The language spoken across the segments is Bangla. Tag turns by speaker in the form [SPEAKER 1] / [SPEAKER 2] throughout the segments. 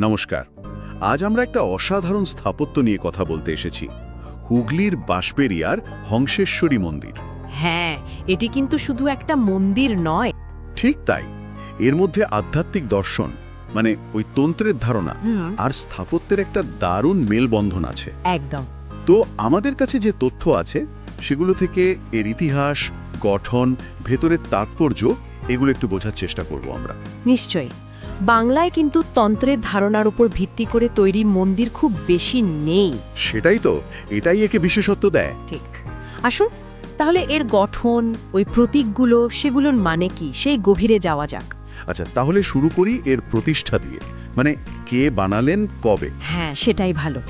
[SPEAKER 1] নমস্কার। আজ আমরা একটা অসাধারণ স্থাপত্য নিয়ে কথা বলতে এসেছি। হুগলির বাঁশবেরিয়ার হংসেশ্বরী মন্দির।
[SPEAKER 2] হ্যাঁ এটি কিন্তু শুধু একটা মন্দির নয়।
[SPEAKER 1] ঠিক তাই। এর মধ্যে আধ্যাত্মিক দর্শন মানে ওই তন্ত্রের ধারণা আর স্থাপত্যের একটা দারুণ মেলবন্ধন আছে।
[SPEAKER 2] একদম।
[SPEAKER 1] তো আমাদের কাছে যে তথ্য আছে সেগুলো থেকে এর ইতিহাস গঠন ভেতরের তাৎপর্য এগুলো একটু বোঝার চেষ্টা করব আমরা।
[SPEAKER 2] নিশ্চয়ই। বাংলায় কিন্তু তন্ত্রের ধারণার উপর ভিত্তি করে তৈরি মন্দির খুব বেশি নেই।
[SPEAKER 1] সেটাই তো এটাই একে বিশেষত্ব দেয়।
[SPEAKER 2] ঠিক। আসুন তাহলে এর গঠন ওই প্রতীকগুলো সেগুলোর মানে কি? সেই গভীরে যাওয়া যাক।
[SPEAKER 1] আচ্ছা তাহলে শুরু করি এর প্রতিষ্ঠা দিয়ে। মানে কে বানালেন কবে?
[SPEAKER 2] হ্যাঁ সেটাই ভালো।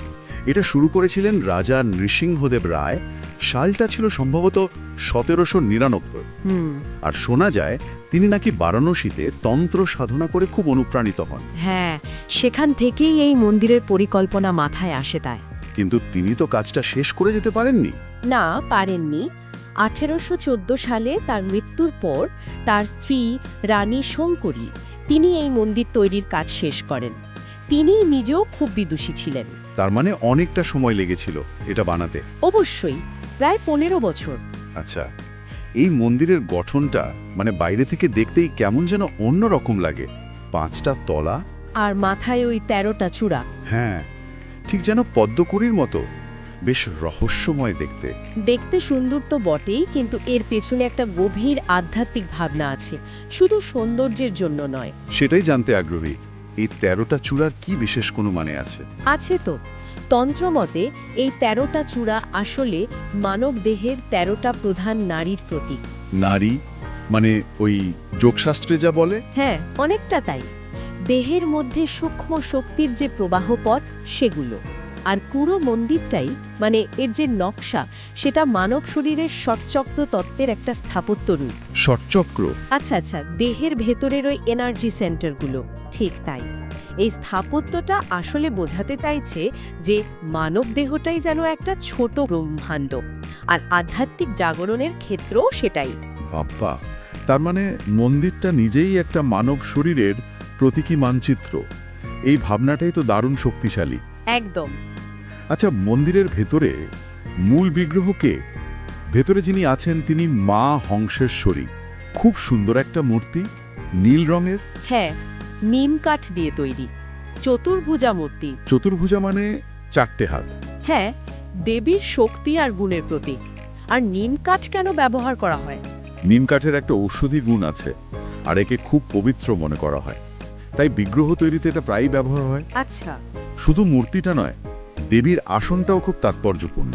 [SPEAKER 1] এটা শুরু করেছিলেন রাজা নৃসিংহদেব রায়। সালটা ছিল সম্ভবত সতেরোশো নিরানব্বই।
[SPEAKER 2] হুম।
[SPEAKER 1] আর শোনা যায় তিনি নাকি বারাণসীতে তন্ত্র সাধনা করে খুব অনুপ্রাণিত হন।
[SPEAKER 2] হ্যাঁ সেখান থেকেই এই মন্দিরের পরিকল্পনা মাথায় আসে তাই।
[SPEAKER 1] কিন্তু তিনি তো কাজটা শেষ করে যেতে পারেননি।
[SPEAKER 2] না পারেননি। আঠেরোশো চোদ্দ সালে তার মৃত্যুর পর তার স্ত্রী রানী শঙ্করী তিনি এই মন্দির তৈরির কাজ শেষ করেন। তিনি নিজেও খুব বিদুষী ছিলেন।
[SPEAKER 1] তার মানে অনেকটা সময় লেগেছিল এটা বানাতে।
[SPEAKER 2] অবশ্যই প্রায় পনেরো বছর।
[SPEAKER 1] আচ্ছা এই মন্দিরের গঠনটা মানে বাইরে থেকে দেখতেই কেমন যেন অন্য রকম লাগে। পাঁচটা তলা।
[SPEAKER 2] আর মাথায় ওই তেরোটা চূড়া।
[SPEAKER 1] হ্যাঁ ঠিক যেন পদ্মকুড়ির মতো। বেশ রহস্যময় দেখতে।
[SPEAKER 2] দেখতে সুন্দর তো বটেই কিন্তু এর পেছনে একটা গভীর আধ্যাত্মিক ভাবনা আছে। শুধু সৌন্দর্যের জন্য নয়।
[SPEAKER 1] সেটাই জানতে আগ্রহী। এই তেরোটা চূড়ার কি বিশেষ কোনো মানে আছে?
[SPEAKER 2] আছে তো। তন্ত্রমতে এই তেরোটা চূড়া আসলে মানব দেহের তেরোটা প্রধান নারীর প্রতীক।
[SPEAKER 1] নারী? মানে ওই যোগশাস্ত্রে যা বলে?
[SPEAKER 2] হ্যাঁ অনেকটা তাই। দেহের মধ্যে সূক্ষ্ম শক্তির যে প্রবাহ পথ সেগুলো। আর পুরো মন্দিরটাই মানে এর যে নকশা সেটা মানব শরীরের ষটচক্র তত্ত্বের একটা স্থাপত্য রূপ।
[SPEAKER 1] ষটচক্র?
[SPEAKER 2] আচ্ছা আচ্ছা দেহের ভেতরের ওই এনার্জি সেন্টারগুলো ঠিক তাই। এই স্থাপত্যটা আসলে বোঝাতে চাইছে যে মানব দেহটাই যেন একটা ছোট ব্রহ্মাণ্ড আর আধ্যাত্মিক জাগরণের ক্ষেত্রও সেটাই।
[SPEAKER 1] বাপ্পা তার মানে মন্দিরটা নিজেই একটা মানব শরীরের প্রতীকী মানচিত্র। এই ভাবনাটাই তো দারুণ শক্তিশালী।
[SPEAKER 2] একদম।
[SPEAKER 1] আচ্ছা মন্দিরের ভেতরে মূল বিগ্রহকে ভেতরে যিনি আছেন তিনি মা হংসেশ্বরী। খুব সুন্দর একটা মূর্তি নীল রঙের।
[SPEAKER 2] হ্যাঁ। নিম কাঠ দিয়ে তৈরি। চতুর্ভুজা মূর্তি
[SPEAKER 1] চতুর্ভুজা মানে চারটে হাত।
[SPEAKER 2] হ্যাঁ দেবীর শক্তি আর গুণের প্রতীক। আর নিম কাঠ কেন ব্যবহার করা হয়?
[SPEAKER 1] নিম কাঠের একটা ঔষধি গুণ আছে আর একে খুব পবিত্র মনে করা হয়। তাই বিগ্রহ তৈরিতে এটা প্রায়ই ব্যবহার হয়।
[SPEAKER 2] আচ্ছা।
[SPEAKER 1] শুধু মূর্তিটা নয় দেবীর আসনটাও খুব তাৎপর্যপূর্ণ।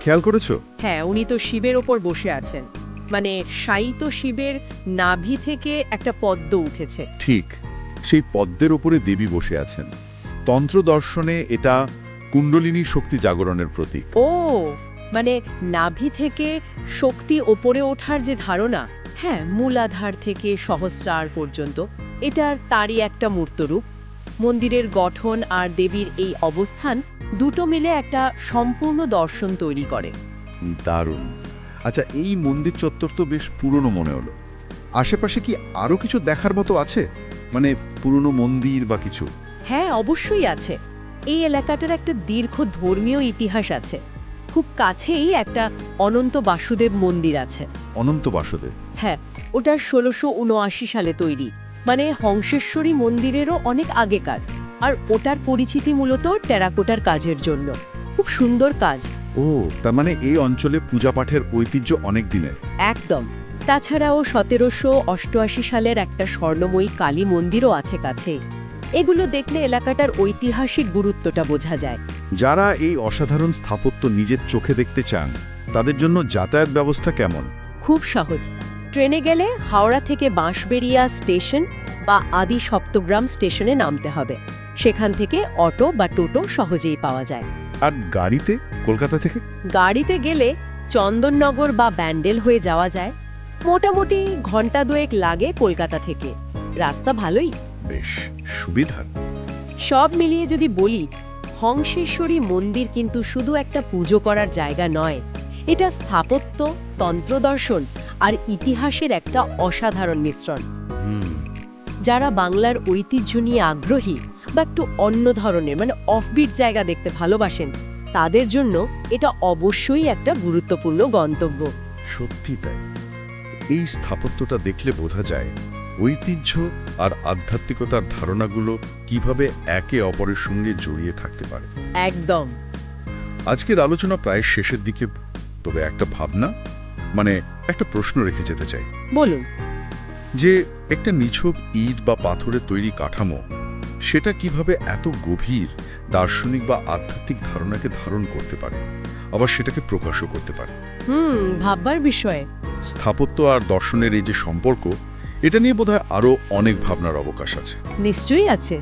[SPEAKER 1] খেয়াল করেছ?
[SPEAKER 2] হ্যাঁ উনি তো শিবের ওপর বসে আছেন। মানে শায়িত শিবের নাভি থেকে একটা পদ্ম উঠেছে।
[SPEAKER 1] ঠিক। সেই পদ্মের ওপরে দেবী বসে আছেন। তন্ত্র দর্শনে এটা কুণ্ডলিনী শক্তি জাগরণের প্রতীক।
[SPEAKER 2] ও মানে নাভি থেকে শক্তি ওপরে ওঠার যে ধারণা হ্যাঁ মূলাধার থেকে সহস্রার পর্যন্ত এটার তারই একটা মূর্তরূপ। মন্দিরের গঠন আর দেবীর এই অবস্থান দুটো মিলে একটা সম্পূর্ণ দর্শন তৈরি করে।
[SPEAKER 1] দারুণ। আচ্ছা এই মন্দির চত্বর তো বেশ পুরনো মনে হলো। আশেপাশে কি আরও কিছু দেখার মতো আছে? মানে পুরনো মন্দির বা কিছু?
[SPEAKER 2] হ্যাঁ অবশ্যই আছে। এই এলাকাটার একটা দীর্ঘ ধর্মীয় ইতিহাস আছে। খুব কাছেই একটা অনন্ত বাসুদেব মন্দির আছে।
[SPEAKER 1] অনন্ত বাসুদেব?
[SPEAKER 2] হ্যাঁ ওটা ষোলোশো উনআশি সালে তৈরি। মানে হংসেশ্বরী মন্দিরেরও অনেক আগেকার। আর ওটার পরিচিতি মূলত টেরাকোটার কাজের জন্য। খুব সুন্দর কাজ।
[SPEAKER 1] ও তার মানে এই অঞ্চলে পূজা পাঠের ঐতিহ্য অনেক দিনের।
[SPEAKER 2] একদম। তাছাড়াও সতেরোশো অষ্টআশি সালের একটা স্বর্ণময়ী কালী মন্দিরও আছে কাছে। এগুলো দেখলে এলাকাটার ঐতিহাসিক গুরুত্বটা বোঝা যায়।
[SPEAKER 1] যারা এই অসাধারণ স্থাপত্য নিজের চোখে দেখতে চান তাদের জন্য যাতায়াত ব্যবস্থা কেমন?
[SPEAKER 2] খুব সহজ। ট্রেনে গেলে হাওড়া থেকে বাঁশবেড়িয়া স্টেশন বা আদি সপ্তগ্রাম স্টেশনে নামতে হবে। সেখান থেকে অটো বা টোটো সহজেই পাওয়া যায়।
[SPEAKER 1] আর গাড়িতে? কলকাতা থেকে?
[SPEAKER 2] গাড়িতে গেলে চন্দননগর বা ব্যান্ডেল হয়ে যাওয়া যায়। মোটামুটি ঘণ্টা দুয়েক লাগে কলকাতা থেকে। রাস্তা ভালোই?
[SPEAKER 1] বেশ সুবিধা।
[SPEAKER 2] সব মিলিয়ে যদি বলি হংসেশ্বরী মন্দির কিন্তু শুধু একটা পুজো করার জায়গা নয়। এটা স্থাপত্য তন্ত্রদর্শন আর ইতিহাসের একটা অসাধারণ মিশ্রণ। যারা বাংলার ঐতিহ্য নিয়ে আগ্রহী বা একটু অন্য ধরনের মানে অফবিট জায়গা দেখতে ভালোবাসেন তাদের জন্য এটা অবশ্যই একটা গুরুত্বপূর্ণ গন্তব্য।
[SPEAKER 1] সত্যি তাই। এই স্থাপত্যটা দেখলে বোঝা যায় ঐতিহ্য আর আধ্যাত্মিকতার ধারণাগুলো কীভাবে একে অপরের সঙ্গে জড়িয়ে থাকতে পারে।
[SPEAKER 2] একদম।
[SPEAKER 1] আজকের আলোচনা প্রায় শেষের দিকে তবে একটা ভাবনা মানে একটা প্রশ্ন রেখে যেতে চাই।
[SPEAKER 2] বলুন।
[SPEAKER 1] যে একটা নিছক ইট বা পাথরের তৈরি কাঠামো সেটা কীভাবে এত গভীর দার্শনিক বা আধ্যাত্মিক ধারণাকে ধারণ করতে পারে? আবার সেটাকে প্রকাশও করতে পারে।
[SPEAKER 2] হুম ভাববার বিষয়ে।
[SPEAKER 1] স্থাপত্য আর দর্শনের এই যে সম্পর্ক, এটা নিয়ে বোধহয় আরও অনেক ভাবনার অবকাশ আছে।
[SPEAKER 2] নিশ্চয়ই আছে।